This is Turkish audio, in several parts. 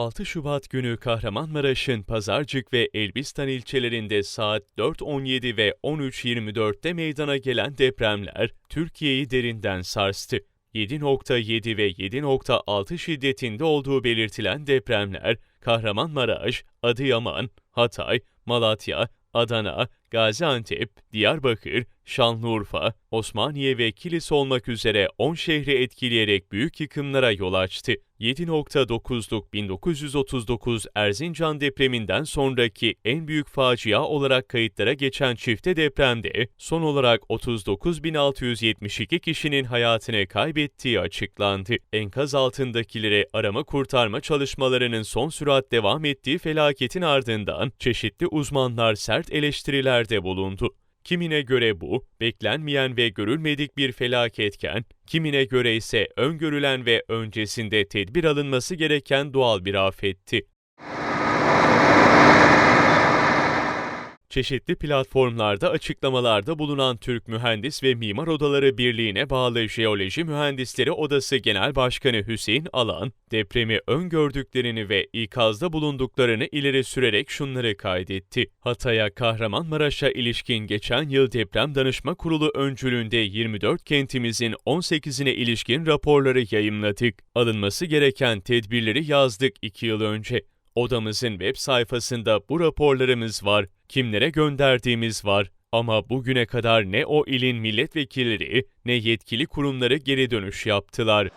6 Şubat günü Kahramanmaraş'ın Pazarcık ve Elbistan ilçelerinde saat 4.17 ve 13.24'te meydana gelen depremler Türkiye'yi derinden sarstı. 7.7 ve 7.6 şiddetinde olduğu belirtilen depremler Kahramanmaraş, Adıyaman, Hatay, Malatya, Adana, Gaziantep, Diyarbakır, Şanlıurfa, Osmaniye ve Kilis olmak üzere 10 şehri etkileyerek büyük yıkımlara yol açtı. 7.9'luk 1939 Erzincan depreminden sonraki en büyük facia olarak kayıtlara geçen çifte depremde son olarak 39.672 kişinin hayatını kaybettiği açıklandı. Enkaz altındakilere arama kurtarma çalışmalarının son sürat devam ettiği felaketin ardından çeşitli uzmanlar sert eleştirilerde bulundu. Kimine göre bu, beklenmeyen ve görülmedik bir felaketken, kimine göre ise öngörülen ve öncesinde tedbir alınması gereken doğal bir afetti. Çeşitli platformlarda açıklamalarda bulunan Türk Mühendis ve Mimar Odaları Birliği'ne bağlı Jeoloji Mühendisleri Odası Genel Başkanı Hüseyin Alan, depremi öngördüklerini ve ikazda bulunduklarını ileri sürerek şunları kaydetti. Hatay'a Kahramanmaraş'a ilişkin geçen yıl Deprem Danışma Kurulu öncülüğünde 24 kentimizin 18'ine ilişkin raporları yayımladık. Alınması gereken tedbirleri yazdık 2 yıl önce. Odamızın web sayfasında bu raporlarımız var, kimlere gönderdiğimiz var. Ama bugüne kadar ne o ilin milletvekilleri ne yetkili kurumları geri dönüş yaptılar.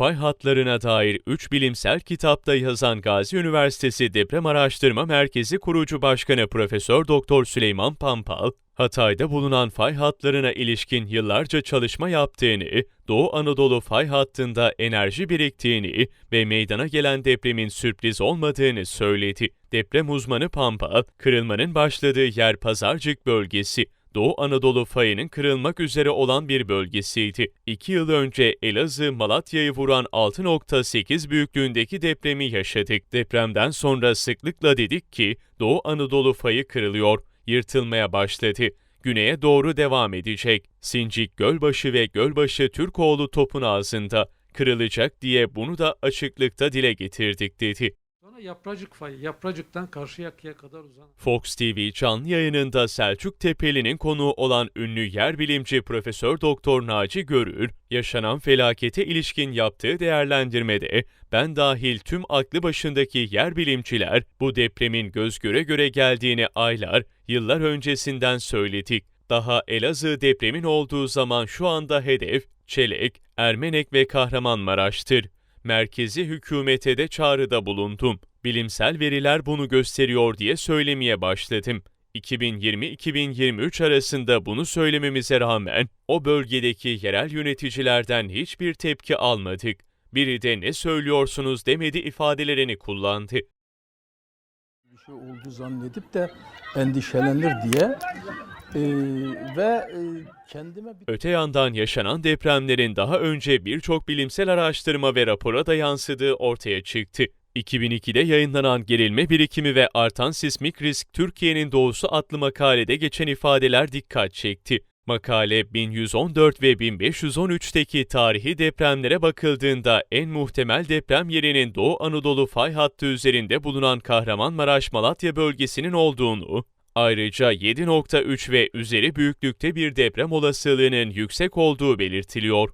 Fay hatlarına dair 3 bilimsel kitapta yazan Gazi Üniversitesi Deprem Araştırma Merkezi kurucu başkanı Profesör Doktor Süleyman Pampal, Hatay'da bulunan fay hatlarına ilişkin yıllarca çalışma yaptığını, Doğu Anadolu fay hattında enerji biriktiğini ve meydana gelen depremin sürpriz olmadığını söyledi. Deprem uzmanı Pampal, kırılmanın başladığı yer Pazarcık bölgesi. Doğu Anadolu fayının kırılmak üzere olan bir bölgesiydi. İki yıl önce Elazığ, Malatya'yı vuran 6.8 büyüklüğündeki depremi yaşadık. Depremden sonra sıklıkla dedik ki Doğu Anadolu fayı kırılıyor, yırtılmaya başladı. Güneye doğru devam edecek. Sincik, Gölbaşı ve Gölbaşı Türkoğlu topun ağzında. Kırılacak diye bunu da açıklıkta dile getirdik dedi. Yapracık fayı, Yapracık'tan Karşıyaka'ya kadar uzanan. Fox TV canlı yayınında Selçuk Tepeli'nin konuğu olan ünlü yer bilimci Profesör Doktor Naci Görür, yaşanan felakete ilişkin yaptığı değerlendirmede ben dahil tüm aklı başındaki yer bilimciler bu depremin göz göre göre geldiğini aylar, yıllar öncesinden söyledik. Daha Elazığ depremin olduğu zaman şu anda hedef Çelek, Ermenek ve Kahramanmaraş'tır. Merkezi hükümete de çağrıda bulundum. Bilimsel veriler bunu gösteriyor diye söylemeye başladım. 2020-2023 arasında bunu söylememize rağmen o bölgedeki yerel yöneticilerden hiçbir tepki almadık. Biri de ne söylüyorsunuz demedi ifadelerini kullandı. bir şey oldu zannedip de endişelenir diye Ee, ve e, kendime Öte yandan yaşanan depremlerin daha önce birçok bilimsel araştırma ve rapora da yansıdığı ortaya çıktı. 2002'de yayınlanan Gerilme Birikimi ve Artan Sismik Risk Türkiye'nin Doğusu adlı makalede geçen ifadeler dikkat çekti. Makale 1114 ve 1513'teki tarihi depremlere bakıldığında en muhtemel deprem yerinin Doğu Anadolu fay hattı üzerinde bulunan Kahramanmaraş-Malatya bölgesinin olduğunu, Ayrıca 7.3 ve üzeri büyüklükte bir deprem olasılığının yüksek olduğu belirtiliyor.